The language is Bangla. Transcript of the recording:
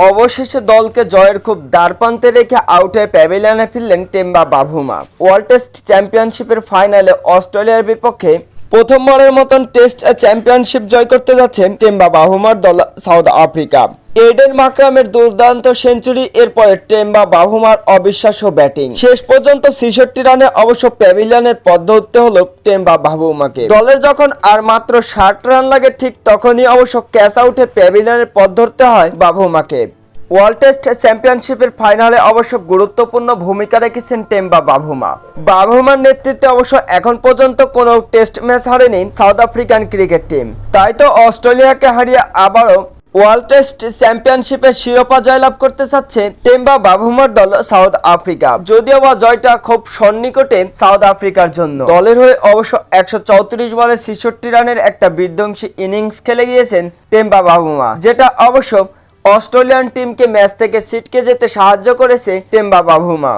অবশেষে দলকে জয়ের খুব দ্বারপ্রান্তে রেখে আউট হয়ে প্যাভিলিয়নে ফিরলেন টেম্বা বাভুমা। ওয়ার্ল্ড টেস্ট চ্যাম্পিয়নশিপের ফাইনালে অস্ট্রেলিয়ার বিপক্ষে প্রথমবারের মতন টেস্ট চ্যাম্পিয়নশিপ জয় করতে যাচ্ছেন টেম্বা বাহুমার দল সাউথ আফ্রিকা। এডেন মাকরামের দুর্দান্ত সেঞ্চুরি, এরপরে টেম্বা বাহুমার অবিশ্বাস্য ব্যাটিং। শেষ পর্যন্ত ছেষট্টি রানে অবশ্য প্যাভিলিয়নের পথ ধরতে হলো টেম্বা বাহুমাকে। দলের যখন আর মাত্র ষাট রান লাগে, ঠিক তখনই অবশ্য ক্যাচ আউটে প্যাভিলিয়নের পথ ধরতে হয় বাহুমাকে। ওয়ার্ল্ড টেস্ট চ্যাম্পিয়নশিপের ফাইনালে অবশ্য গুরুত্বপূর্ণ ভূমিকা রেখেছেন টেম্বা বাভুমা বাভুমার নেতৃত্বে অবশ্য এখন পর্যন্ত কোনো টেস্ট ম্যাচ হারেনি সাউথ আফ্রিকান ক্রিকেট টিম। তাই তো অস্ট্রেলিয়াকে হারিয়ে আবারও ওয়ার্ল্ড টেস্ট চ্যাম্পিয়নশিপের শিরোপা জয়লাভ করতে চাচ্ছে টেম্বা বাভুমার দল সাউথ আফ্রিকা। যদিও বা জয়টা খুব সন্নিকটে সাউথ আফ্রিকার জন্য। দলের হয়ে অবশ্য একশো চৌত্রিশ বলে ছেষট্টি রানের একটা বিধ্বংসী ইনিংস খেলে গিয়েছেন টেম্বা বাভুমা যেটা অবশ্য অস্ট্রেলিয়ান টিমকে ম্যাচ থেকে ছিটকে যেতে সাহায্য করেছে টেম্বা বাভুমা